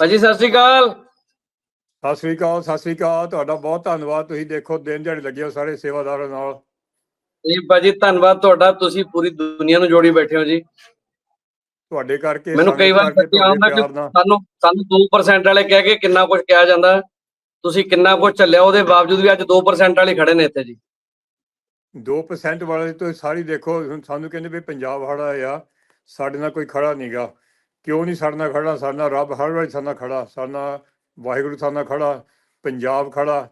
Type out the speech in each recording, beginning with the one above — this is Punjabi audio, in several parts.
ਭਾਜੀ ਸਤਿ ਸ਼੍ਰੀ ਅਕਾਲ। ਸਤਿ ਸ੍ਰੀ ਅਕਾਲ ਸਤਿ ਸ੍ਰੀ ਅਕਾਲ। ਤੁਹਾਡਾ ਬਹੁਤ ਧੰਨਵਾਦ। ਤੁਸੀਂ ਦੇਖੋ ਦਿਨ ਦਿਹਾੜੇ ਲੱਗੇ ਹੋ ਸਾਰੇ ਸੇਵਾਦਾਰਾਂ ਨਾਲ। ਜੀ ਭਾਜੀ ਧੰਨਵਾਦ ਤੁਹਾਡਾ। ਤੁਸੀਂ ਪੂਰੀ ਦੁਨੀਆ ਨੂੰ ਜੋੜੀ ਬੈਠੇ ਹੋ ਜੀ। ਤੁਹਾਡੇ ਕਰਕੇ ਮੈਨੂੰ ਕਈ ਵਾਰ ਸਾਨੂੰ ਸਾਨੂੰ 2% ਵਾਲੇ ਕਹਿ ਕੇ ਕਿੰਨਾ ਕੁਝ ਕਿਹਾ ਜਾਂਦਾ। ਤੁਸੀਂ ਕਿੰਨਾ ਕੁਝ ਚੱਲਿਆ ਉਹਦੇ ਬਾਵਜੂਦ ਵੀ ਅੱਜ 2% ਵਾਲੇ ਖੜੇ ਨੇ ਇੱਥੇ ਜੀ। 2% ਵਾਲੇ ਤੋਂ ਸਾਰੀ ਦੇਖੋ ਹੁਣ ਸਾਨੂੰ ਕਹਿੰਦੇ ਵੀ ਪੰਜਾਬ ਹੜਾ ਆ ਸਾਡੇ ਨਾਲ ਕੋਈ ਖੜਾ ਨਹੀਂਗਾ ਕਿਉਂ ਨਹੀਂ ਸਾਡੇ ਨਾਲ ਖੜਾ ਸਾਡੇ ਨਾਲ ਰੱਬ ਹਰ ਵਾਰੀ ਸਾਡੇ ਨਾਲ ਖੜਾ ਸਾਡੇ ਨਾਲ ਵਾਹਿਗੁਰੂ ਸਾਡੇ ਨਾਲ ਖੜਾ ਪੰਜਾਬ ਖੜਾ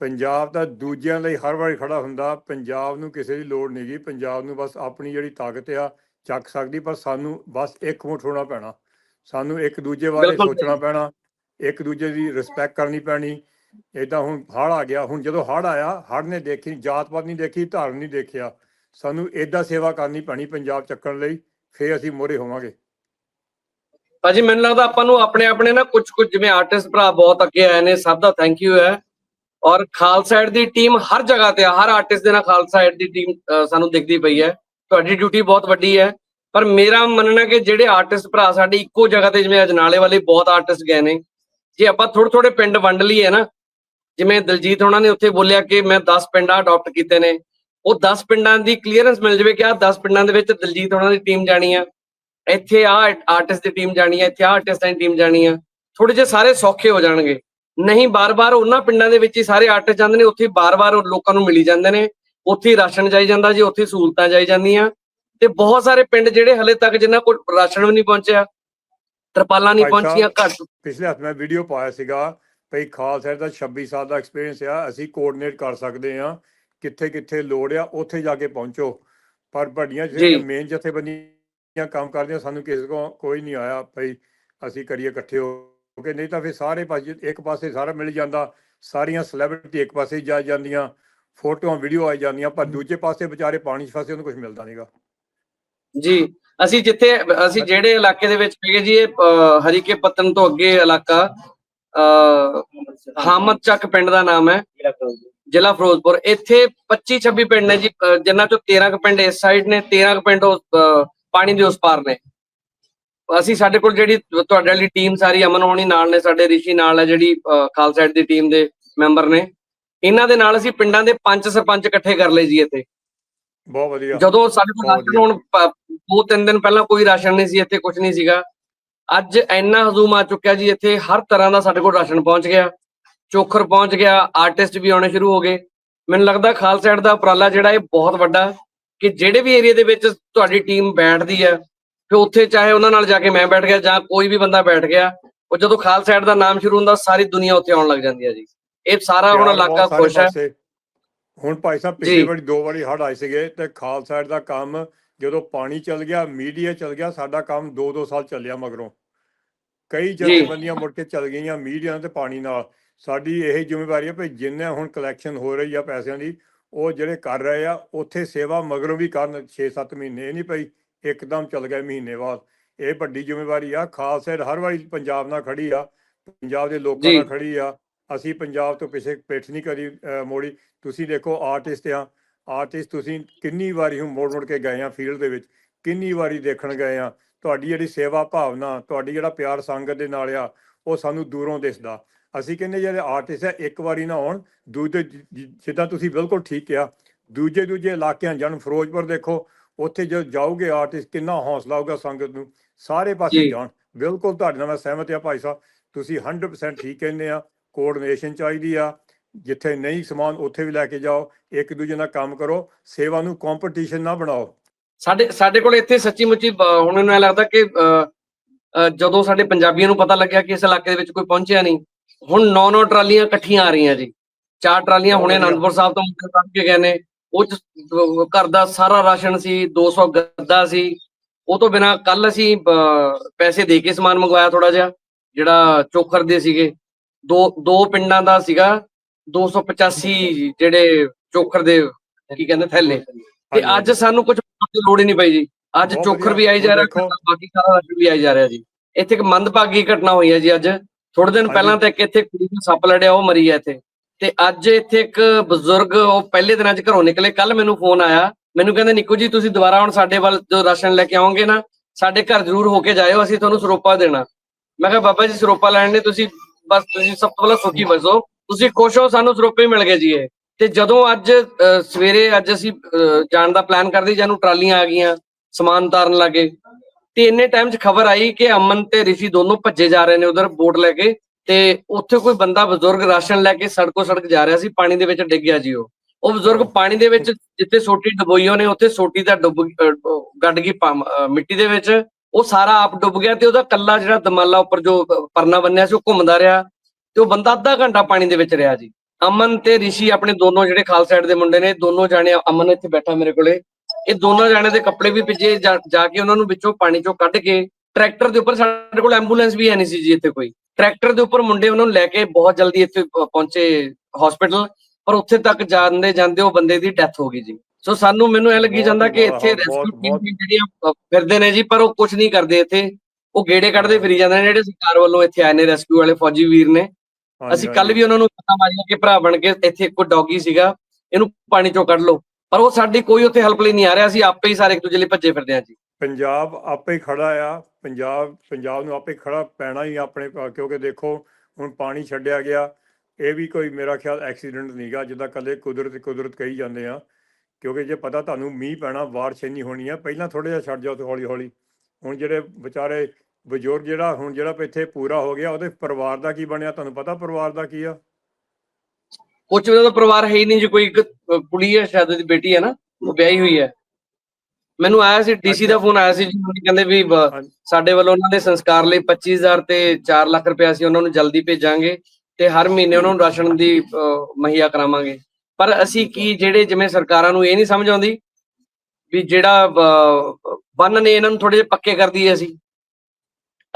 ਪੰਜਾਬ ਤਾਂ ਦੂਜਿਆਂ ਲਈ ਹਰ ਵਾਰੀ ਖੜਾ ਹੁੰਦਾ। ਪੰਜਾਬ ਨੂੰ ਕਿਸੇ ਦੀ ਲੋੜ ਨਹੀਂਗੀ ਪੰਜਾਬ ਨੂੰ ਬਸ ਆਪਣੀ ਜਿਹੜੀ ਤਾਕਤ ਆ ਚੱਕ ਸਕਦੀ ਪਰ ਸਾਨੂੰ ਬਸ ਇੱਕ ਮੁੱਠ ਹੋਣਾ ਪੈਣਾ। ਸਾਨੂੰ ਇੱਕ ਦੂਜੇ ਬਾਰੇ ਸੋਚਣਾ ਪੈਣਾ। ਇੱਕ ਦੂਜੇ ਦੀ ਰਿਸਪੈਕਟ ਕਰਨੀ ਪੈਣੀ। ਏਦਾਂ ਹੁਣ ਹੜ੍ਹ ਆ ਗਿਆ। ਹੁਣ ਜਦੋਂ ਹੜ੍ਹ ਆਇਆ ਹੜ੍ਹ ਨੇ ਦੇਖੀ ਜਾਤ ਪਾਤ ਨਹੀਂ ਦੇਖੀ ਧਰਮ ਨਹੀਂ ਦੇਖਿਆ। ਸਾਨੂੰ ਏਦਾਂ ਸੇਵਾ ਕਰਨੀ ਪੈਣੀ ਪੰਜਾਬ ਚੱਕਣ ਲਈ। ਫੇਰ ਅਸੀਂ ਮੋਰੇ ਹੋਵਾਂਗੇ। ਭਾਜੀ, ਮੈਨੂੰ ਲੱਗਦਾ ਆਪਾਂ ਨੂੰ ਆਪਣੇ ਆਪਣੇ ਨਾ ਕੁਝ ਕੁਝ ਜਿਵੇਂ ਆਰਟਿਸਟ ਭਰਾ ਬਹੁਤ ਅੱਗੇ ਆਏ ਨੇ, ਸਭ ਦਾ ਥੈਂਕ ਯੂ ਹੈ। ਔਰ ਖਾਲਸਾ ਐਡ ਦੀ ਟੀਮ ਹਰ ਜਗ੍ਹਾ ਤੇ ਆ, ਹਰ ਆਰਟਿਸਟ ਦੇ ਨਾਲ ਖਾਲਸਾ ਐਡ ਦੀ ਟੀਮ ਸਾਨੂੰ ਦਿਖਦੀ ਪਈ ਹੈ। ਤੁਹਾਡੀ ਡਿਊਟੀ ਬਹੁਤ ਵੱਡੀ ਹੈ। ਪਰ ਮੇਰਾ ਮੰਨਣਾ ਕਿ ਜਿਹੜੇ ਆਰਟਿਸਟ ਭਰਾ ਸਾਡੇ ਇੱਕੋ ਜਗ੍ਹਾ ਤੇ ਜਿਵੇਂ ਅਜਨਾਲੇ ਵਾਲੇ ਬਹੁਤ ਆਰਟਿਸਟ ਗਏ ਨੇ। ਜੇ ਆਪਾਂ ਥੋੜੇ ਥੋੜੇ ਪਿੰਡ ਵੰਡ ਲਈਏ ਨਾ, ਜਿਵੇਂ ਦਲਜੀਤ ਹੋਣਾ ਨੇ ਉੱਥੇ ਬੋਲਿਆ ਕਿ ਮੈਂ 10 ਪਿੰਡਾਂ ਅਡਾਪਟ ਕੀਤੇ ਨੇ। ਉਹ 10 ਪਿੰਡਾਂ ਦੀ ਕਲੀਅਰੈਂਸ ਮਿਲ ਜਾਵੇ ਕਿ ਆਹ 10 ਪਿੰਡਾਂ ਦੇ ਵਿੱਚ ਦਲਜੀਤ ਹੋਣਾ ਦੀ ਟੀਮ ਜਾਣੀ ਆ। ਇੱਥੇ ਆ ਆਰਟਿਸਟ ਦੀ ਟੀਮ ਜਾਣੀ ਆ ਇੱਥੇ ਆ ਆਰਟਿਸਟਾਂ ਦੀ ਟੀਮ ਜਾਣੀ ਆ। ਥੋੜੇ ਜਿਹੇ ਸਾਰੇ ਸੌਖੇ ਹੋ ਜਾਣਗੇ। ਨਹੀਂ ਬਾਰ-ਬਾਰ ਉਹਨਾਂ ਪਿੰਡਾਂ ਦੇ ਵਿੱਚ ਹੀ ਸਾਰੇ ਆਰਟਿਸਟ ਜਾਂਦੇ ਨੇ ਉੱਥੇ ਬਾਰ-ਬਾਰ ਉਹ ਲੋਕਾਂ ਨੂੰ ਮਿਲੀ ਜਾਂਦੇ ਨੇ। ਉੱਥੇ ਹੀ ਰਾਸ਼ਨ ਜਾਈ ਜਾਂਦਾ ਜੀ ਉੱਥੇ ਹੀ ਸਹੂਲਤਾਂ ਜਾਈ ਜਾਂਦੀਆਂ। ਤੇ ਬਹੁਤ ਸਾਰੇ ਪਿੰਡ ਜਿਹੜੇ ਹਲੇ ਤੱਕ ਜਿਨ੍ਹਾਂ ਕੋਲ ਰਾਸ਼ਨ ਵੀ ਨਹੀਂ ਪਹੁੰਚਿਆ ਤਰਪਾਲਾਂ ਨਹੀਂ ਪਹੁੰਚੀਆਂ ਘੱਟ ਪਿਛਲੇ ਹਫ਼ਤੇ ਮੈਂ ਵੀਡੀਓ ਪਾਇਆ ਸੀਗਾ ਭਈ ਖਾਲਸਾ ਦਾ 26 ਸਾਲ ਦਾ ਐਕਸਪੀਰੀਅੰਸ ਆ ਅਸੀਂ ਕੋਆਰਡੀਨੇਟ ਕਰ ਸਕਦੇ ਆ ਕਿੱਥੇ ਕਿੱਥੇ ਲੋੜ ਆ ਉੱਥੇ ਜਾ ਕੇ ਪਹੁੰਚੋ। ਪਰ ਵੱਡੀਆਂ ਜਿਹੜੀਆਂ। ਮੇਨ ਜਥੇਬੰਦੀਆਂ ਕੰਮ ਕਰਦੀਆਂ ਸਾਨੂੰ ਕਿਸੇ ਕੋ ਕੋਈ ਨਹੀਂ ਆਇਆ ਭਈ ਅਸੀਂ ਕਰੀਏ ਇਕੱਠੇ ਹੋ ਕੇ ਨਹੀਂ ਤਾਂ ਫਿਰ ਸਾਰੇ ਪਾਸੇ ਇੱਕ ਪਾਸੇ ਸਾਰਾ ਮਿਲ ਜਾਂਦਾ ਸਾਰੀਆਂ ਸੈਲੀਬ੍ਰਿਟੀ ਇੱਕ ਪਾਸੇ ਹੀ ਜਾ ਜਾਂਦੀਆਂ ਫੋਟੋਆਂ ਵੀਡੀਓ ਆ ਜਾਂਦੀਆਂ ਪਰ ਦੂਜੇ ਪਾਸੇ ਵਿਚਾਰੇ ਪਾਣੀ 'ਚ ਫਸੇ ਉਹਨੂੰ ਕੁਝ ਮਿਲਦਾ ਨਹੀਂਗਾ ਜੀ ਅਸੀਂ ਜਿੱਥੇ ਅਸੀਂ ਜਿਹੜੇ ਇਲਾਕੇ ਦੇ ਵਿੱਚ ਹੈਗੇ ਜੀ ਇਹ ਹਰੀਕੇ ਪੱਤਨ ਤੋਂ ਅੱਗੇ ਇਲਾਕਾ ਅ ਹਾਮਦ ਚੱਕ ਪਿੰਡ ਦਾ ਨਾਮ ਹੈ। ਜ਼ਿਲ੍ਹਾ ਫਿਰੋਜ਼ਪੁਰ। ਇੱਥੇ 25 26 ਪਿੰਡ ਨੇ ਜੀ ਜਿਨ੍ਹਾਂ ਚੋਂ 13 ਕੁ ਪਿੰਡ ਇਸ ਸਾਈਡ ਨੇ 13 ਕੁ ਪਿੰਡ ਪਾਣੀ ਦੇ ਉਸ ਪਾਰ ਨੇ। ਅਸੀਂ ਸਾਡੇ ਕੋਲ ਜਿਹੜੀ ਤੁਹਾਡੇ ਵਾਲੀ ਟੀਮ ਸਾਰੀ ਅਮਨ ਹੋਣੀ ਨਾਲ ਨੇ ਸਾਡੇ ਰਿਸ਼ੀ ਨਾਲ ਹੈ ਜਿਹੜੀ ਖਾਲਸਾ ਦੀ ਟੀਮ ਦੇ ਮੈਂਬਰ ਨੇ। ਇਹਨਾਂ ਦੇ ਨਾਲ ਅਸੀਂ ਪਿੰਡਾਂ ਦੇ ਪੰਜ ਸਰਪੰਚ ਇਕੱਠੇ ਕਰ ਲਏ ਜੀ ਇੱਥੇ। ਬਹੁਤ ਵਧੀਆ। ਜਦੋਂ ਸਾਡੇ ਕੋਲ ਰਾਸ਼ਨ ਹੁਣ ਦੋ ਤਿੰਨ ਦਿਨ ਪਹਿਲਾਂ ਕੋਈ ਰਾਸ਼ਨ ਨਹੀਂ ਸੀ ਇੱਥੇ ਕੁਝ ਨਹੀਂ ਸੀਗਾ। ਅੱਜ ਇੰਨਾ ਹਜ਼ੂਮ ਆ ਚੁੱਕਿਆ ਜੀ ਇੱਥੇ ਹਰ ਤਰ੍ਹਾਂ ਦਾ ਸਾਡੇ ਕੋਲ ਰਾਸ਼ਨ ਪਹੁੰਚ ਗਿਆ। ਚੋਖਰ ਪਹੁੰਚ ਗਿਆ ਆਰਟਿਸਟ ਵੀ ਆਉਣੇ ਸ਼ੁਰੂ ਹੋ ਗਏ। ਮੈਨੂੰ ਲੱਗਦਾ ਖਾਲਸਾ ਏਡ ਦਾ ਉਪਰਾਲਾ ਜਿਹੜਾ ਇਹ ਬਹੁਤ ਵੱਡਾ। ਕਿ ਜਿਹੜੇ ਵੀ ਏਰੀਆ ਦੇ ਵਿੱਚ ਤੁਹਾਡੀ ਟੀਮ ਬੈਠਦੀ ਹੈ ਫਿਰ ਉੱਥੇ ਚਾਹੇ ਉਹਨਾਂ ਨਾਲ ਜਾ ਕੇ ਮੈਂ ਬੈਠ ਗਿਆ ਜਾਂ ਕੋਈ ਵੀ ਬੰਦਾ ਬੈਠ ਗਿਆ ਉਹ ਜਦੋਂ ਖਾਲਸਾ ਏਡ ਦਾ ਨਾਮ ਸ਼ੁਰੂ ਹੁੰਦਾ ਸਾਰੀ ਦੁਨੀਆ ਉੱਥੇ ਆਉਣ ਲੱਗ ਜਾਂਦੀ ਹੈ ਜੀ ਇਹ ਸਾਰਾ ਹੁਣ ਇਲਾਕਾ ਖੁਸ਼ ਹੈ। ਹੁਣ ਭਾਈ ਸਾਹਿਬ। ਪਿਛਲੀ ਵਾਰੀ ਦੋ ਵਾਰੀ ਹੜ੍ਹ ਆਏ ਸੀਗੇ ਤੇ ਖਾਲਸਾ ਏਡ ਦਾ ਕੰਮ ਜਦੋਂ ਪਾਣੀ ਚਲ ਗਿਆ ਮੀਡੀਆ ਚਲ ਗਿਆ ਸਾਡਾ ਕੰਮ 2-2 ਸਾਲ ਚੱਲਿਆ ਮਗਰੋਂ ਕਈ ਜਥੇਬੰਦੀਆਂ ਮੁੜ ਕੇ ਚਲ ਗਈਆਂ ਮੀਡੀਆ ਤੇ ਪਾਣੀ ਨਾਲ ਸਾਡੀ ਇਹ ਜ਼ਿੰਮੇਵਾਰੀ ਹੈ ਭਈ ਜਿੰਨੇ ਹੁਣ ਕਲੈਕਸ਼ਨ ਹੋ ਰਹੀ ਆ ਪੈਸਿਆਂ ਦੀ ਉਹ ਜਿਹੜੇ ਕਰ ਰਹੇ ਆ ਉੱਥੇ ਸੇਵਾ ਮਗਰੋਂ ਵੀ ਕਰਨ 6-7 ਮਹੀਨੇ ਇਹ ਨਹੀਂ ਭਈ ਇੱਕਦਮ ਚਲ ਗਏ ਮਹੀਨੇ ਬਾਅਦ। ਇਹ ਵੱਡੀ ਜ਼ਿੰਮੇਵਾਰੀ ਆ ਖਾਲਸਾ ਏਡ ਹਰ ਵਾਰੀ ਪੰਜਾਬ ਨਾਲ ਖੜੀ ਆ ਪੰਜਾਬ ਦੇ ਲੋਕਾਂ। ਨਾਲ ਖੜੀ ਆ ਅਸੀਂ ਪੰਜਾਬ ਤੋਂ ਪਿੱਛੇ ਪਿੱਠ ਨਹੀਂ ਕਰੀ ਮੋੜੀ। ਤੁਸੀਂ ਦੇਖੋ ਆਰਟਿਸਟ ਆ ਆਰਟਿਸਟ ਤੁਸੀਂ ਕਿੰਨੀ ਵਾਰੀ ਹੁਣ ਮੋੜ ਮੋੜ ਕੇ ਗਏ ਆ ਫੀਲਡ ਦੇ ਵਿੱਚ ਕਿੰਨੀ ਵਾਰੀ ਦੇਖਣ ਗਏ ਆ ਤੁਹਾਡੀ ਜਿਹੜੀ ਸੇਵਾ ਭਾਵਨਾ ਤੁਹਾਡੀ ਜਿਹੜਾ ਪਿਆਰ ਸੰਗਤ ਦੇ ਨਾਲ ਆ ਉਹ ਸਾਨੂੰ ਦੂਰੋਂ ਦਿਸਦਾ। ਅਸੀਂ ਕਹਿੰਦੇ ਜਿਹੜੇ ਆਰਟਿਸਟ ਆ ਇੱਕ ਵਾਰੀ ਨਾ ਆਉਣ ਦੂਜੇ ਜ- ਜ- ਜਿੱਦਾਂ ਤੁਸੀਂ ਬਿਲਕੁਲ ਠੀਕ ਕਿਹਾ ਦੂਜੇ ਦੂਜੇ ਇਲਾਕਿਆਂ ਜਾਣ ਫਿਰੋਜ਼ਪੁਰ ਦੇਖੋ ਉੱਥੇ ਜਦੋਂ ਜਾਓਗੇ ਆਰਟਿਸਟ ਕਿੰਨਾ ਹੌਸਲਾ ਹੋਊਗਾ ਸੰਗਤ ਨੂੰ ਸਾਰੇ ਪਾਸੇ ਜੀ। ਜਾਣ ਬਿਲਕੁਲ ਤੁਹਾਡੇ ਨਾਲ ਮੈਂ ਸਹਿਮਤ ਆ ਭਾਈ ਸਾਹਿਬ ਤੁਸੀਂ 100% ਠੀਕ ਕਹਿੰਦੇ ਆ ਕੋਆਰਡੀਨੇਸ਼ਨ ਚਾਹੀਦੀ ਆ ਜਿੱਥੇ ਨਹੀਂ ਸਮਾਨ ਉੱਥੇ ਵੀ ਲੈ ਕੇ ਜਾਓ ਇੱਕ ਦੂਜੇ ਨਾਲ ਕੰਮ ਕਰੋ ਸੇਵਾ ਨੂੰ ਕੰਪੀਟੀਸ਼ਨ ਨਾ ਬਣਾਓ ਸਾਡੇ ਸਾਡੇ ਕੋਲ ਇੱਥੇ ਸੱਚੀ ਮੁੱਚੀ ਹੁਣ ਮੈਨੂੰ ਲੱਗਦਾ ਕਿ ਜਦੋਂ ਸਾਡੇ ਪੰਜਾਬੀਆਂ ਨੂੰ ਪਤਾ ਲੱਗਿਆ ਕਿ ਇਸ ਇਲਾਕੇ ਦੇ ਵਿੱਚ ਕੋਈ ਪਹੁੰਚਿਆ ਨਹੀਂ ਹੁਣ ਨੌ ਨੌ ਟਰਾਲੀਆਂ ਇਕੱਠੀਆਂ ਆ ਰਹੀਆਂ ਜੀ। ਚਾਰ ਟਰਾਲੀਆਂ ਹੁਣੇ। ਅਨੰਦਪੁਰ ਸਾਹਿਬ ਤੋਂ ਮੁੰਡੇ ਕੱਢ ਕੇ ਗਏ ਨੇ। ਉਹ ਘਰ ਦਾ ਸਾਰਾ ਰਾਸ਼ਨ ਸੀ 200 ਗੱਦਾ ਸੀ। ਉਹ ਤੋਂ ਬਿਨਾ ਕੱਲ ਅਸੀਂ ਪੈਸੇ ਦੇ ਕੇ ਸਮਾਨ ਮੰਗਵਾਇਆ ਥੋੜਾ ਜਿਹਾ ਜਿਹੜਾ ਚੋਖਰ ਦੇ ਸੀਗੇ। ਦੋ ਦੋ ਪਿੰਡਾਂ ਦਾ ਸੀਗਾ 285 ਜਿਹੜੇ ਚੋਖਰ ਦੇ ਕੀ ਕਹਿੰਦੇ ਥੈਲੇ। ਤੇ ਅੱਜ ਸਾਨੂੰ ਕੁਝ ਦੀ ਲੋੜ ਹੀ ਨਹੀਂ ਪਈ ਜੀ। ਅੱਜ ਚੋਖਰ। ਵੀ ਆਈ ਜਾ ਰਿਹਾ। ਬਾਕੀ ਸਾਰਾ ਰਾਸ਼ਨ ਵੀ ਆਈ ਜਾ ਰਿਹਾ ਜੀ। ਇੱਥੇ ਇੱਕ ਮੰਦਭਾਗੀ ਘਟਨਾ ਹੋਈ ਹੈ ਜੀ ਅੱਜ। ਥੋੜੇ ਦਿਨ। ਪਹਿਲਾਂ ਤਾਂ ਇੱਕ ਇੱਥੇ ਕੁੜੀ ਨੂੰ ਸੱਪ ਲੜਿਆ ਉਹ ਮਰੀ ਹੈ ਇੱਥੇ। ਤੇ ਅੱਜ ਇੱਥੇ ਇੱਕ ਬਜ਼ੁਰਗ ਉਹ ਪਹਿਲੇ ਦਿਨਾਂ 'ਚ ਘਰੋਂ ਨਿਕਲੇ ਕੱਲ ਮੈਨੂੰ ਫੋਨ ਆਇਆ। ਮੈਨੂੰ ਕਹਿੰਦੇ ਨਿੱਕੂ ਜੀ ਤੁਸੀਂ ਦੁਬਾਰਾ ਹੁਣ ਸਾਡੇ ਵੱਲ ਜੋ ਰਾਸ਼ਨ ਲੈ ਕੇ ਆਓਗੇ ਨਾ ਸਾਡੇ ਘਰ ਜ਼ਰੂਰ ਹੋ ਕੇ ਜਾਇਓ ਅਸੀਂ ਤੁਹਾਨੂੰ ਸਰੋਪਾ ਦੇਣਾ। ਮੈਂ ਕਿਹਾ ਬਾਬਾ ਜੀ ਸਰੋਪਾ ਲੈਣ ਨੇ ਤੁਸੀਂ ਬਸ ਤੁਸੀਂ ਸਭ ਤੋਂ ਪਹਿਲਾਂ ਸੁਖੀ ਵਸੋ ਤੁਸੀਂ ਖੁਸ਼ ਹੋ ਸਾਨੂੰ ਸਰੋਪੇ ਮਿਲ ਗਏ ਜੀ ਇਹ। ਤੇ ਜਦੋਂ ਅੱਜ ਸਵੇਰੇ ਅੱਜ ਅਸੀਂ ਜਾਣ ਦਾ ਪਲਾਨ ਕਰਦੇ ਜਾਨੂੰ ਟਰਾਲੀਆਂ ਆ ਗਈਆਂ ਸਮਾਨ ਤਾਰਨ ਲੱਗੇ ਤੇ ਇੰਨੇ ਟਾਈਮ 'ਚ ਖਬਰ ਆਈ ਕਿ ਅਮਨ ਤੇ ਰਿਸ਼ੀ ਦੋਨੋਂ ਭੱਜੇ ਜਾ ਰਹੇ ਨੇ ਉਧਰ ਬੋਟ ਲੈ ਕੇ ਤੇ ਉੱਥੇ ਕੋਈ ਬੰਦਾ ਬਜ਼ੁਰਗ ਰਾਸ਼ਨ ਲੈ ਕੇ ਸੜਕੋ ਸੜਕ ਜਾ ਰਿਹਾ ਸੀ, ਪਾਣੀ ਦੇ ਵਿੱਚ ਡਿੱਗ ਗਿਆ ਜੀ ਉਹ। ਉਹ ਬਜ਼ੁਰਗ ਪਾਣੀ ਦੇ ਵਿੱਚ ਜਿੱਥੇ ਸੋਟੀ ਡੁਬੋਈ ਉਹਨੇ, ਉੱਥੇ ਸੋਟੀ ਦਾ ਡੁੱਬ ਗੱਡ ਗਈ ਮਿੱਟੀ ਦੇ ਵਿੱਚ। ਉਹ ਸਾਰਾ ਆਪ ਡੁੱਬ ਗਿਆ ਤੇ ਉਹਦਾ ਕੱਲਾ ਜਿਹੜਾ ਦਮਾਲਾ ਉੱਪਰ ਜੋ ਪਰਨਾ ਬੰਨਿਆ ਸੀ, ਉਹ ਘੁੰਮਦਾ ਰਿਹਾ ਤੇ ਉਹ ਬੰਦਾ ਅੱਧਾ ਘੰਟਾ ਪਾਣੀ ਦੇ ਵਿੱਚ ਰਿਹਾ ਜੀ। ਅਮਨ ਤੇ ਰਿਸ਼ੀ ਆਪਣੇ ਦੋਨੋਂ ਜਿਹੜੇ ਖਾਲਸਾ ਸਾਈਡ ਦੇ ਮੁੰਡੇ ਨੇ, ਦੋਨੋਂ ਜਾਣੇ ਅਮਨ ਇੱਥੇ ਬੈਠਾ ਮੇਰੇ ਕੋਲੇ। ਇਹ ਦੋਨੋਂ ਜਾਣੇ ਦੇ ਕੱਪੜੇ ਵੀ ਭਿੱਜੇ ਜਾ ਕੇ ਉਹਨਾਂ ਨੂੰ ਵਿੱਚੋਂ ਪਾਣੀ ਚੋਂ ਕੱਢ ਕੇ ਟਰੈਕਟਰ ਦੇ ਉੱਪਰ ਸਾਡੇ ਕੋਲ ਐਂਬੂਲੈਂਸ ਵੀ ਹੈ ਨਹੀਂ ਸੀ ਜੀ ਇੱਥੇ ਕੋਈ। ਟਰੈਕਟਰ ਦੇ ਉੱਪਰ ਮੁੰਡੇ ਉਹਨਾਂ ਨੂੰ ਲੈ ਕੇ ਬਹੁਤ ਜਲਦੀ ਇੱਥੇ ਪਹੁੰਚੇ ਹਸਪੀਟਲ ਪਰ ਉੱਥੇ ਤੱਕ ਜਾਂਦੇ ਜਾਂਦੇ ਉਹ ਬੰਦੇ ਦੀ ਡੈਥ ਹੋ ਗਈ ਜੀ। ਸੋ ਸਾਨੂੰ ਮੈਨੂੰ ਇਹ ਲੱਗੀ ਜਾਂਦਾ ਕਿ ਇੱਥੇ ਰੈਸਕਿਊ ਟੀਮ ਜਿਹੜੀਆਂ ਫਿਰਦੇ ਨੇ ਜੀ ਪਰ ਉਹ ਕੁਝ ਨਹੀਂ ਕਰਦੇ ਇੱਥੇ। ਉਹ ਗੇੜੇ ਕੱਢਦੇ ਫਿਰੀ ਜਾਂਦੇ ਨੇ ਜਿਹੜੇ ਸਰਕਾਰ ਵੱਲੋਂ ਇੱਥੇ ਆਏ ਨੇ ਰੈਸਕਿਊ ਵਾਲੇ ਫੌਜੀ ਵੀਰ ਨੇ। ਅਸੀਂ ਕੱਲ। ਵੀ ਉਹਨਾਂ ਨੂੰ ਪਤਾ ਮਾਰਿਆ ਕਿ ਭਰਾ ਬਣ ਕੇ ਇੱਥੇ ਕੋਈ ਡੌਗੀ ਸੀਗਾ। ਇਹਨੂੰ ਪਾਣੀ ਚੋਂ ਕੱਢ ਲਓ। ਪਰ ਉਹ ਸਾਡੀ ਕੋਈ ਉੱਥੇ ਹੈਲਪ ਲਈ ਨਹੀਂ ਆ ਰਿਹਾ, ਅਸੀਂ ਆਪੇ ਹੀ ਸਾਰੇ ਇੱਕ ਦੂਜੇ ਲਈ ਭੱਜੇ ਫਿਰਦੇ ਹਾਂ ਜੀ। ਪੰਜਾਬ ਆਪੇ ਖੜਾ ਆ, ਪੰਜਾਬ ਪੰਜਾਬ ਨੂੰ ਆਪੇ ਖੜਾ ਪੈਣਾ ਹੀ ਆਪਣੇ, ਕਿਉਂਕਿ ਦੇਖੋ, ਹੁਣ ਪਾਣੀ ਛੱਡਿਆ ਗਿਆ, ਇਹ ਵੀ ਕੋਈ ਮੇਰਾ ਖਿਆਲ ਐਕਸੀਡੈਂਟ ਨਹੀਂਗਾ ਜਿੱਦਾਂ ਕੱਲੇ ਕੁਦਰਤ ਕੁਦਰਤ ਕਹੀ ਜਾਂਦੇ ਆ। ਕਿਉਂਕਿ ਜੇ ਪਤਾ ਤੁਹਾਨੂੰ ਮੀਂਹ ਪੈਣਾ, ਬਾਰਿਸ਼ ਇੰਨੀ ਹੋਣੀ ਆ, ਪਹਿਲਾਂ ਥੋੜਾ ਜਿਹਾ ਛੱਡ ਜਾਓ ਤੇ ਹੌਲੀ ਹੌਲੀ ਹੁਣ ਜਿਹੜੇ ਵਿਚਾਰੇ ਬਜ਼ੁਰਗ ਜਿਹੜਾ, ਹੁਣ ਜਿਹੜਾ ਇੱਥੇ ਪੂਰਾ ਹੋ ਗਿਆ, ਉਹਦੇ ਪਰਿਵਾਰ ਦਾ ਕੀ ਬਣਿਆ, ਤੁਹਾਨੂੰ ਪਤਾ ਪਰਿਵਾਰ ਦਾ ਕੀ ਆ? ਕੁਝ ਉਹਦਾ ਪਰਿਵਾਰ ਹੈ ਹੀ ਨਹੀਂ ਜੀ ਕੋਈ ਇੱਕ ਕੁੜੀ ਹੈ ਸ਼ਾਇਦ ਉਹਦੀ ਬੇਟੀ ਹੈ ਨਾ ਉਹ ਵਿਆਹੀ ਹੋਈ ਹੈ। ਮੈਨੂੰ ਆਇਆ ਸੀ ਡੀਸੀ ਦਾ ਫੋਨ ਆਇਆ ਸੀ ਜੀ ਉਹ ਕਹਿੰਦੇ ਵੀ। ਸਾਡੇ ਵੱਲੋਂ ਉਹਨਾਂ ਦੇ ਸੰਸਕਾਰ ਲਈ 25000 ਤੇ 4 ਲੱਖ ਰੁਪਏ ਅਸੀਂ ਉਹਨਾਂ ਨੂੰ ਜਲਦੀ ਭੇਜਾਂਗੇ ਤੇ ਹਰ ਮਹੀਨੇ ਉਹਨਾਂ ਨੂੰ ਰਾਸ਼ਨ ਦੀ ਅਹ, ਮੁਹੱਈਆ ਕਰਾਵਾਂਗੇ। ਪਰ ਅਸੀਂ ਕੀ ਜਿਹੜੇ ਜਿਵੇਂ ਸਰਕਾਰਾਂ ਨੂੰ ਇਹ ਨਹੀਂ ਸਮਝ ਆਉਂਦੀ ਵੀ ਜਿਹੜਾ ਬੰਨ ਨੇ ਇਹਨਾਂ ਨੂੰ ਥੋੜੇ ਜਿਹੇ ਪੱਕੇ ਕਰ ਦਈਏ ਅਸੀਂ।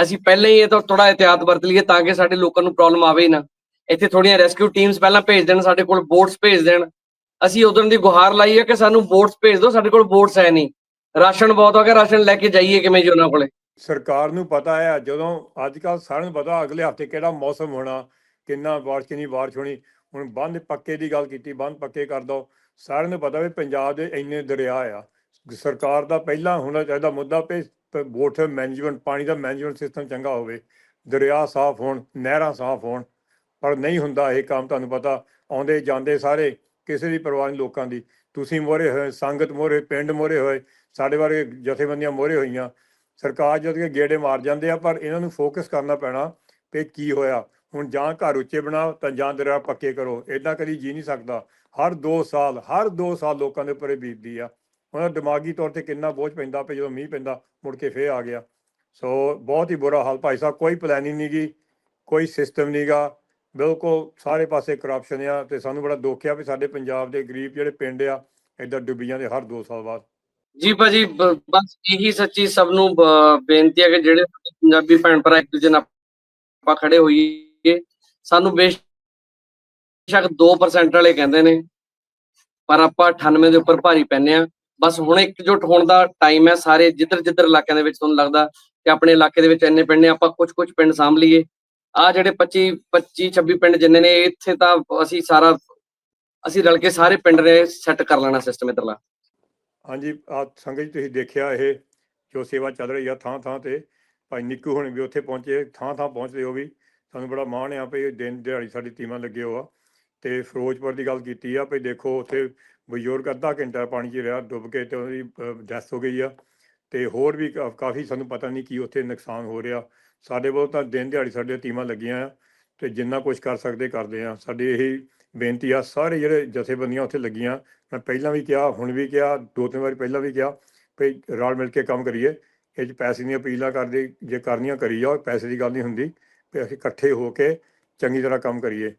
ਅਸੀਂ ਪਹਿਲਾਂ ਹੀ ਇਹ ਤਾਂ ਥੋੜਾ ਇhtiyat ਵਰਤ ਲਈਏ ਤਾਂ ਕਿ ਸਾਡੇ ਲੋਕਾਂ ਨੂੰ ਪ੍ਰੋਬਲਮ ਆਵੇ ਹੀ ਨਾ। ਇੱਥੇ ਥੋੜੀਆਂ ਰੈਸਕਿਊ ਟੀਮਸ ਪਹਿਲਾਂ ਭੇਜ ਦੇਣ, ਸਾਡੇ ਕੋਲ ਬੋਟਸ ਭੇਜ ਦੇਣ। ਅਸੀਂ ਉਦੋਂ ਦੀ ਗੁਹਾਰ ਲਾਈ ਹੈ ਕਿ ਸਾਨੂੰ ਬੋਟਸ ਭੇਜ ਦਿਓ, ਸਾਡੇ ਕੋਲ ਬੋਟਸ ਹੈ ਨਹੀਂ। ਰਾਸ਼ਨ ਬਹੁਤ ਹੋ ਗਿਆ ਰਾਸ਼ਨ ਲੈ ਕੇ ਜਾਈਏ ਕਿਵੇਂ ਜੀ ਉਹਨਾਂ ਕੋਲੇ? ਸਰਕਾਰ ਨੂੰ ਪਤਾ ਹੈ, ਜਦੋਂ ਅੱਜ ਕੱਲ ਸਾਰਿਆਂ ਨੂੰ ਪਤਾ, ਅਗਲੇ ਹਫ਼ਤੇ ਕਿਹੜਾ ਮੌਸਮ ਹੋਣਾ, ਕਿੰਨਾ ਬਾਰਿਸ਼, ਕਿੰਨੀ ਬਾਰਿਸ਼ ਹੋਣੀ। ਹੁਣ ਬੰਦ ਪੱਕੇ ਦੀ ਗੱਲ ਕੀਤੀ, ਬੰਦ ਪੱਕੇ ਕਰ ਦੋ। ਸਾਰਿਆਂ ਨੂੰ ਪਤਾ ਵੀ ਪੰਜਾਬ ਦੇ ਇੰਨੇ ਦਰਿਆ ਆ। ਸਰਕਾਰ ਦਾ ਪਹਿਲਾਂ ਹੋਣਾ ਚਾਹੀਦਾ ਮੁੱਦਾ ਪੇ ਵਾਟਰ ਮੈਨੇਜਮੈਂਟ ਪਾਣੀ ਦਾ ਮੈਨੇਜਮੈਂਟ ਸਿਸਟਮ ਚੰਗਾ ਹੋਵੇ। ਦਰਿਆ ਸਾਫ਼ ਹੋਣ, ਨਹਿਰਾਂ ਸਾਫ਼ ਹੋਣ। ਪਰ ਨਹੀਂ ਹੁੰਦਾ ਇਹ ਕੰਮ, ਤੁਹਾਨੂੰ ਪਤਾ, ਆਉਂਦੇ ਜਾਂਦੇ ਸਾਰੇ, ਕਿਸੇ ਦੀ ਪਰਵਾਹ ਨਹੀਂ ਲੋਕਾਂ ਦੀ। ਤੁਸੀਂ ਮੋਰੇ ਹੋਏ, ਸੰਗਤ ਮੋਰੇ, ਪਿੰਡ ਮੋਰੇ ਹੋਏ, ਸਾਡੇ ਵਰਗੇ ਜਥੇਬੰਦੀਆਂ ਮੋਰੇ ਹੋਈਆਂ। ਸਰਕਾਰ ਜਦ ਕਿ ਗੇੜੇ ਮਾਰ ਜਾਂਦੇ ਆ, ਪਰ ਇਹਨਾਂ ਨੂੰ ਫੋਕਸ ਕਰਨਾ ਪੈਣਾ ਕਿ ਕੀ ਹੋਇਆ। ਹੁਣ ਜਾਂ ਘਰ ਉੱਚੇ ਬਣਾਓ ਤਾਂ ਜਾਂ ਦਰਿਆ ਪੱਕੇ ਕਰੋ ਇਦਾਂ ਕਦੀ ਜੀ ਨਹੀਂ ਸਕਦਾ। ਹਰ 2 ਸਾਲ, ਹਰ 2 ਸਾਲ ਲੋਕਾਂ ਦੇ ਉੱਪਰ ਬੀਤਦੀ ਆ। ਉਹਨਾਂ ਦਿਮਾਗੀ ਤੌਰ ਤੇ ਕਿੰਨਾ ਬੋਝ ਪੈਂਦਾ ਪਈ ਜਦੋਂ ਮੀਂਹ ਪੈਂਦਾ, ਮੁੜ ਕੇ ਫੇਰ ਆ ਗਿਆ। ਸੋ ਬਹੁਤ ਹੀ ਬੁਰਾ ਹਾਲ। ਭਾਈ ਸਾਹਿਬ, ਕੋਈ ਪਲੈਨਿੰਗ ਨਹੀਂਗੀ ਕੋਈ ਸਿਸਟਮ ਨਹੀਂਗਾ ਬਿਲਕੁਲ ਸਾਰੇ ਪਾਸੇ ਕਰਪਸ਼ਨ ਆ ਤੇ ਸਾਨੂੰ ਬੜਾ ਦੁੱਖ ਆ ਵੀ ਸਾਡੇ ਪੰਜਾਬ ਦੇ ਗਰੀਬ ਜਿਹੜੇ ਪਿੰਡ ਆ ਏਦਾਂ ਡੁੱਬੀ ਜਾਂਦੇ ਹਰ 2 ਸਾਲ ਬਾਅਦ। ਜੀ ਭਾਜੀ ਬਸ ਇਹੀ ਸੱਚੀ ਸਭ ਨੂੰ ਬੇਨਤੀ ਹੈ ਕਿ ਜਿਹੜੇ ਪੰਜਾਬੀ ਭੈਣ ਭਰਾ ਇੱਕ ਦੂਜੇ ਨਾਲ ਆਪਾਂ ਖੜੇ ਹੋਈਏ, ਸਾਨੂੰ ਬੇਸ਼ੱਕ 2% ਵਾਲੇ ਕਹਿੰਦੇ ਨੇ, ਪਰ ਆਪਾਂ 98 ਦੇ ਉੱਪਰ ਭਾਰੀ ਪੈਨੇ ਆ। ਬਸ ਹੁਣ ਇਕਜੁੱਟ ਹੋਣ ਦਾ ਟਾਈਮ ਹੈ ਸਾਰੇ ਜਿੱਧਰ ਜਿੱਧਰ ਇਲਾਕਿਆਂ ਦੇ ਵਿੱਚ ਤੁਹਾਨੂੰ ਲੱਗਦਾ ਕਿ ਆਪਣੇ ਇਲਾਕੇ ਦੇ ਵਿੱਚ ਇੰਨੇ ਪਿੰਡ ਨੇ, ਆਪਾਂ ਕੁਝ ਕੁਝ ਪਿੰਡ ਸਾਂਭ ਲਈਏ। ਆ ਜਿਹੜੇ 25 25 26 ਪਿੰਡ ਜਿੰਨੇ ਨੇ, ਇੱਥੇ ਤਾਂ ਅਸੀਂ ਸਾਰਾ, ਅਸੀਂ ਰਲ ਕੇ ਸਾਰੇ ਪਿੰਡ ਨੇ ਸੈੱਟ ਕਰ ਲੈਣਾ ਸਿਸਟਮ ਇਧਰਲਾ। ਹਾਂਜੀ ਆ ਸੰਗਤ ਜੀ ਤੁਸੀਂ ਦੇਖਿਆ ਇਹ, ਜੋ ਸੇਵਾ ਚੱਲ ਰਹੀ ਆ ਥਾਂ ਥਾਂ ਤੇ, ਭਾਈ ਨਿੱਕੂ ਹੁਣ ਵੀ ਉੱਥੇ ਪਹੁੰਚੇ ਥਾਂ ਥਾਂ ਪਹੁੰਚਦੇ ਹੋ ਵੀ ਸਾਨੂੰ ਬੜਾ ਮਾਣ ਆ ਭਈ ਦਿਨ ਦਿਹਾੜੀ ਸਾਡੀ ਟੀਮਾਂ ਲੱਗੇ ਹੋ ਤੇ ਫਿਰੋਜ਼ਪੁਰ ਦੀ ਗੱਲ ਕੀਤੀ ਆ ਭਈ ਦੇਖੋ ਉੱਥੇ ਬਜ਼ੁਰਗ ਅੱਧਾ ਘੰਟਾ ਪਾਣੀ 'ਚ ਰਿਹਾ, ਡੁੱਬ ਕੇ ਤੇ ਉਹਦੀ ਡੈਥ ਹੋ ਗਈ ਆ। ਤੇ ਹੋਰ ਵੀ ਕਾਫੀ ਸਾਨੂੰ ਪਤਾ ਨਹੀਂ ਕੀ ਉੱਥੇ ਨੁਕਸਾਨ ਹੋ ਰਿਹਾ। ਸਾਡੇ ਵੱਲੋਂ ਤਾਂ ਦਿਨ ਦਿਹਾੜੀ ਸਾਡੇ ਟੀਮਾਂ ਲੱਗੀਆਂ ਆ ਤੇ ਜਿੰਨਾ ਕੁਝ ਕਰ ਸਕਦੇ ਕਰਦੇ ਆ। ਸਾਡੀ ਇਹੀ ਬੇਨਤੀ ਆ, ਸਾਰੇ ਜਿਹੜੇ ਜਥੇਬੰਦੀਆਂ ਉੱਥੇ ਲੱਗੀਆਂ, ਮੈਂ ਪਹਿਲਾਂ ਵੀ ਕਿਹਾ, ਹੁਣ ਵੀ ਕਿਹਾ, ਦੋ ਤਿੰਨ ਵਾਰੀ ਪਹਿਲਾਂ ਵੀ ਕਿਹਾ ਵੀ ਰਲ ਮਿਲ ਕੇ ਕੰਮ ਕਰੀਏ। ਇਹ 'ਚ ਪੈਸੇ ਦੀਆਂ ਅਪੀਲਾਂ ਕਰਦੇ, ਜੇ ਕਰਨੀਆਂ ਕਰੀ ਜਾਓ, ਪੈਸੇ ਦੀ ਗੱਲ ਨਹੀਂ ਹੁੰਦੀ ਵੀ ਅਸੀਂ ਇਕੱਠੇ ਹੋ ਕੇ ਚੰਗੀ ਤਰ੍ਹਾਂ ਕੰਮ ਕਰੀਏ।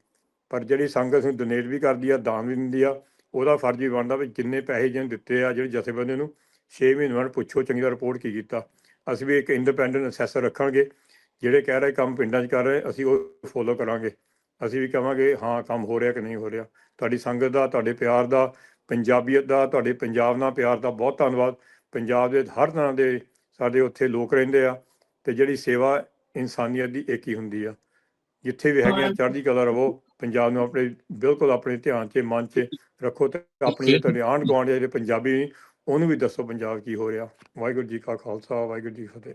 ਪਰ ਜਿਹੜੀ ਸੰਗਤ ਨੂੰ ਡੋਨੇਟ ਵੀ ਕਰਦੀ ਆ, ਦਾਨ ਵੀ ਦਿੰਦੀ ਆ, ਉਹਦਾ ਫਰਜ਼ ਵੀ ਬਣਦਾ ਵੀ ਜਿੰਨੇ ਪੈਸੇ ਜਿਹਨੇ ਦਿੱਤੇ ਆ, ਜਿਹੜੇ ਜਥੇਬੰਦੀ ਨੂੰ 6 ਮਹੀਨੇ ਬਾਅਦ ਪੁੱਛੋ, ਚੰਗੀ ਤਰ੍ਹਾਂ ਰਿਪੋਰਟ ਕੀ ਕੀਤਾ। ਅਸੀਂ ਵੀ ਇੱਕ ਇੰਡੀਪੈਂਡੈਂਟ ਅਸੈਸਰ ਰੱਖਾਂਗੇ ਜਿਹੜੇ ਕਹਿ ਰਹੇ ਕੰਮ ਪਿੰਡਾਂ 'ਚ ਕਰ ਰਹੇ ਅਸੀਂ ਉਹ ਫੋਲੋ ਕਰਾਂਗੇ। ਅਸੀਂ ਵੀ ਕਹਾਂਗੇ ਹਾਂ ਕੰਮ ਹੋ ਰਿਹਾ ਕਿ ਨਹੀਂ ਹੋ ਰਿਹਾ। ਤੁਹਾਡੀ ਸੰਗਤ ਦਾ ਤੁਹਾਡੇ ਪਿਆਰ ਦਾ ਪੰਜਾਬੀਅਤ ਦਾ ਤੁਹਾਡੇ ਪੰਜਾਬ ਨਾਲ ਪਿਆਰ ਦਾ ਬਹੁਤ ਧੰਨਵਾਦ। ਪੰਜਾਬ ਦੇ ਹਰ ਤਰ੍ਹਾਂ ਦੇ ਸਾਡੇ ਉੱਥੇ ਲੋਕ ਰਹਿੰਦੇ ਆ ਤੇ ਜਿਹੜੀ ਸੇਵਾ ਇਨਸਾਨੀਅਤ ਦੀ ਇੱਕ ਹੀ ਹੁੰਦੀ ਆ। ਜਿੱਥੇ ਵੀ ਹੈਗੇ ਚੜ੍ਹਦੀ ਕਲਾ ਰਵੋ ਪੰਜਾਬ ਨੂੰ ਆਪਣੇ ਬਿਲਕੁਲ ਆਪਣੇ ਧਿਆਨ 'ਚ ਮਨ 'ਚ ਰੱਖੋ ਤੇ ਆਪਣੀ ਤੁਹਾਡੇ ਆਂਢ ਗੁਆਂਢ ਜਿਹੜੇ ਪੰਜਾਬੀ ਉਹਨੂੰ ਵੀ ਦੱਸੋ ਪੰਜਾਬ ਕੀ ਹੋ ਰਿਹਾ। ਵਾਹਿਗੁਰੂ ਜੀ ਕਾ ਖਾਲਸਾ ਵਾਹਿਗੁਰੂ ਜੀ ਫਤਿਹ।